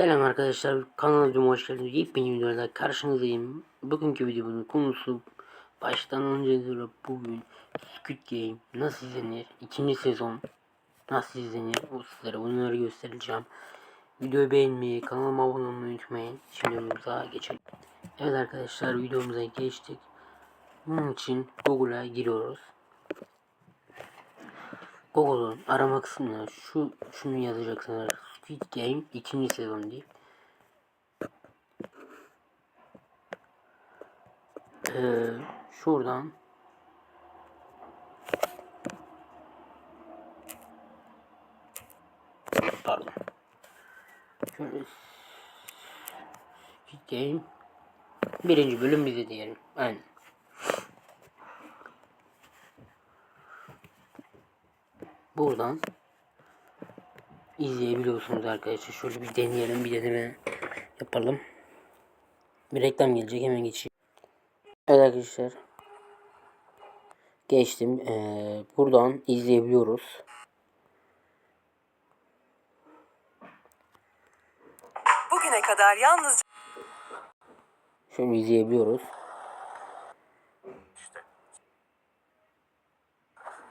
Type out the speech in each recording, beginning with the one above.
Selam arkadaşlar kanalıma hoş geldiniz. Yepyeni videoda karşınızdayım. Bugünkü videomun konusu baştan önce sonra bugün Squid Game nasıl izlenir? ikinci sezon nasıl izlenir? O sizlere bunları göstereceğim. Videoyu beğenmeyi, kanalıma abone olmayı unutmayın. Şimdi videomuza geçelim. Evet arkadaşlar videomuza geçtik. Bunun için Google'a giriyoruz. Google'un arama kısmına şu şunu yazacaksınız. Squid Game ikinci sezon deyip. Ee, şuradan. Pardon. Şöyle Squid Game birinci bölüm bize diyelim. Aynen buradan izleyebiliyorsunuz arkadaşlar. Şöyle bir deneyelim, bir deneme yapalım. Bir reklam gelecek, hemen geçeyim. Evet arkadaşlar. Geçtim. Ee, buradan izleyebiliyoruz. Bugüne kadar yalnızca Şöyle izleyebiliyoruz. İşte.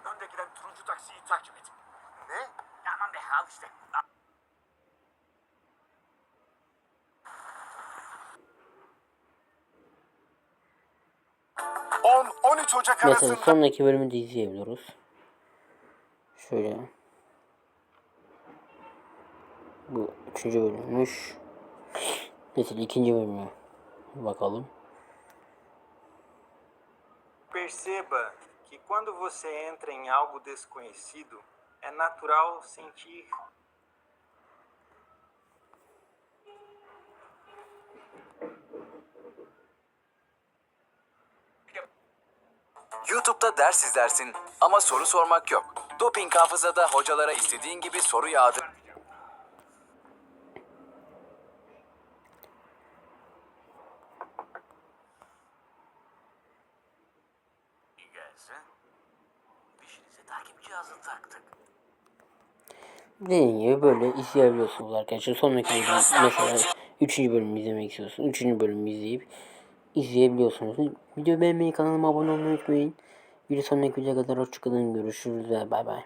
Önde giden turuncu taksiyi takip et. Ne? Aman be al işte. On, 13 Ocak Mesela arasında sonraki bölümü de izleyebiliyoruz. Şöyle. Bu üçüncü bölümmüş. Mesela ikinci bölümü bakalım. Perceba que quando você entra em algo desconhecido, é natural sentir YouTube'da ders izlersin ama soru sormak yok. Doping hafızada hocalara istediğin gibi soru yağdır. İyi gelse. Peşinize takip cihazı taktık. Dediğim gibi böyle izleyebiliyorsunuz arkadaşlar. Sonraki bölüm mesela 3. bölümü izlemek istiyorsunuz. 3. bölümü izleyip izleyebiliyorsunuz. Video beğenmeyi, kanalıma abone olmayı unutmayın. Bir sonraki videoya kadar hoşçakalın. Görüşürüz ve bay bay.